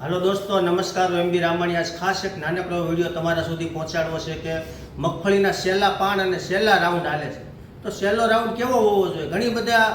હાલો દોસ્તો, નમસ્કાર. હું એમ બી રામાણી. આજ ખાસ એક નાનકડો વીડિયો તમારા સુધી પહોંચાડવો છે કે મગફળીના છેલ્લા પાન અને છેલ્લા રાઉન્ડ હાલે છે. તો છેલ્લો રાઉન્ડ કેવો હોવો જોઈએ? ઘણી બધા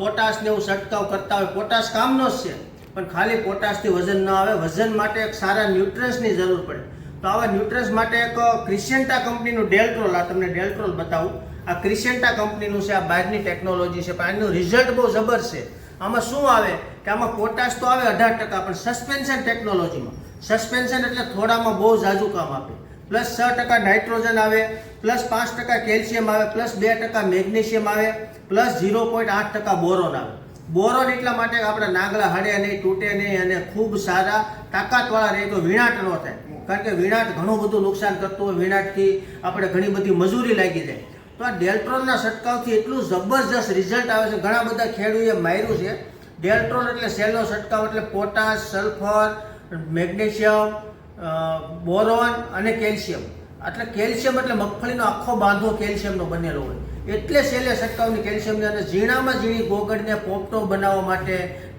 પોટાશને એવું છંટકાવ કરતા હોય. પોટાશ કામનો જ છે, પણ ખાલી પોટાશથી વજન ન આવે. વજન માટે એક સારા ન્યુટ્રન્સની જરૂર પડે. તો આવા ન્યુટ્રન્સ માટે એક ક્રિસેન્ટા કંપનીનું ડેલ્ટ્રોલ આ તમને ડેલ્ટ્રોલ બતાવું. આ ક્રિસેન્ટા કંપનીનું છે, આ બહારની ટેકનોલોજી છે, પણ આનું રિઝલ્ટ બહુ જબર છે. આમાં શું આવે? કે આમાં પોટાશ તો આવે અઢાર ટકા, પણ સસ્પેન્શન ટેકનોલોજીમાં સસ્પેન્શન એટલે થોડામાં બહુ ઝાઝુ કામ આપે. પ્લસ છ ટકા નાઇટ્રોજન આવે પ્લસ પાંચ ટકા કેલ્શિયમ આવે પ્લસ બે ટકા મેગ્નેશિયમ આવે પ્લસ ઝીરો પોઈન્ટ આઠ ટકા બોરોન આવે. બોરોન એટલા માટે આપણા નાગલા હડે નહીં, તૂટે નહીં અને ખૂબ સારા તાકાતવાળા રહે તો વિણાટ ન થાય. કારણ કે વિણાટ ઘણું બધું નુકસાન કરતું હોય. વિણાટથી આપણે ઘણી બધી મજૂરી લાગી જાય. તો આ ડેલ્ટ્રોનના છંટકાવથી એટલું જબરજસ્ત રિઝલ્ટ આવે છે. ઘણા બધા ખેડૂએ માર્યું છે. ડેલ્ટ્રોન એટલે સેલનો છંટકાવ એટલે પોટાશ, સલ્ફર, મેગ્નેશિયમ બોરોન અને કેલ્શિયમ. એટલે કેલ્શિયમ એટલે મગફળીનો આખો બાંધો કેલ્શિયમનો બનેલો હોય. એટલે સેલે છંટકાવની કેલ્શિયમની અને ઝીણામાં ઝીણી ગોગળને પોપટો બનાવવા માટે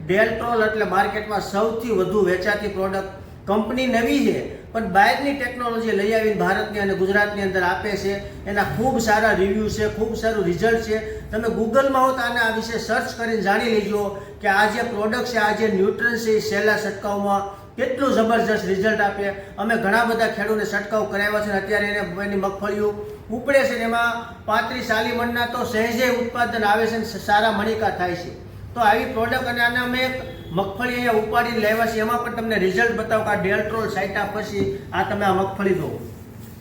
ડેલ્ટ્રોલ એટલે માર્કેટમાં સૌથી વધુ વેચાતી પ્રોડક્ટ કંપની નવી છે, પણ બહારની ટેકનોલોજી લઈ આવીને ભારતની અને ગુજરાતની અંદર આપે છે. એના ખૂબ સારા રિવ્યૂ છે, ખૂબ સારું રિઝલ્ટ છે. તમે ગૂગલમાં હો તો આને આ વિશે સર્ચ કરીને જાણી લેજો કે આ જે પ્રોડક્ટ છે, આ જે ન્યુટ્રન્સ છે, એ સહેલા છંટકાવમાં કેટલું જબરજસ્ત રિઝલ્ટ આપે. અમે ઘણા બધા ખેડૂતને છંટકાવ કરાવ્યા છે અને અત્યારે એને એની મગફળીઓ ઉપડે છે એમાં પાંત્રીસ ચાલી મણના તો સહેજે ઉત્પાદન આવે છે ને સારા મણિકા થાય છે. તો આવી પ્રોડક્ટ અને આને અમે મગફળી અહીંયા ઉપાડીને લાવ્યા છે, એમાં પણ તમને રિઝલ્ટ બતાવો કે આ ડેલ્ટ્રોલ સાઇટા પછી આ તમે આ મગફળી જોવો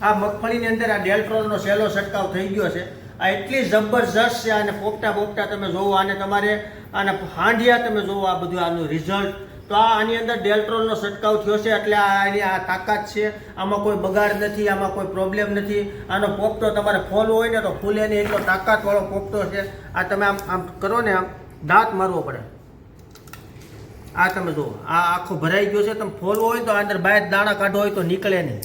આ મગફળીની અંદર આ ડેલ્ટ્રોલનો સહેલો છંટકાવ થઈ ગયો છે. આ એટલી જબરજસ્ત છે અને પોપટા પોપટા તમે જોવો આને તમારે આના હાંડિયા તમે જોવો આ બધું આનું રિઝલ્ટ તો આ આની અંદર ડેલ્ટ્રોલનો છંટકાવ થયો છે, એટલે આ આની આ તાકાત છે. આમાં કોઈ બગાડ નથી, આમાં કોઈ પ્રોબ્લેમ નથી. આનો પોપટો તમારે ફોલ હોય ને તો ફૂલે નહીં, એટલો તાકાતવાળો પોપટો છે. આ તમે આમ આમ કરો ને આમ દાંત મારવો પડે. આ તમે જુઓ, આ આખો ભરાઈ ગયો છે, તમે ફોલવો હોય તો અંદર બહાર દાણા કાઢો હોય તો નીકળે નહીં.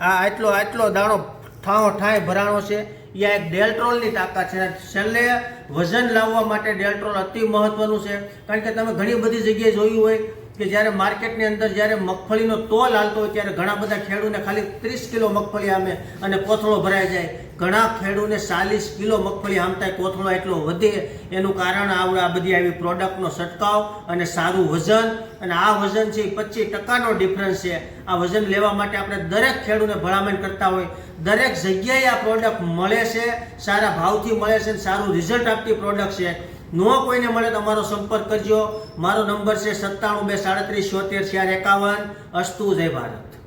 આ આટલો આટલો દાણો ઠાવો ઠાંય ભરાણો છે એ આ એક ડેલ્ટ્રોલની તાકાત છે. છેલ્લે વજન લાવવા માટે ડેલ્ટ્રોલ અતિ મહત્વનું છે. કારણ કે તમે ઘણી બધી જગ્યાએ જોયું હોય કે જ્યારે માર્કેટની અંદર જ્યારે મગફળીનો તોલ હાલતો હોય ત્યારે ઘણા બધા ખેડૂને ખાલી ત્રીસ કિલો મગફળી આમે અને કોથળો ભરાઈ જાય. ઘણા ખેડૂને ચાલીસ કિલો મગફળી આમતા કોથળો એટલો વધે. એનું કારણ આવડે આ બધી આવી પ્રોડક્ટનો છંટકાવ અને સારું વજન. અને આ વજન છે એ પચીસ ટકાનો ડિફરન્સ છે. આ વજન લેવા માટે આપણે દરેક ખેડૂને ભલામણ કરતા હોય. દરેક જગ્યાએ આ પ્રોડક્ટ મળે છે, સારા ભાવથી મળે છે સારું રિઝલ્ટ આપતી પ્રોડક્ટ છે. નો કોઈને મળે તો મારો સંપર્ક કરજો. મારો નંબર છે સત્તાણું બે સાડત્રીસ, છોતેર ચાર એકાવન, અસ્તુ જય ભારત.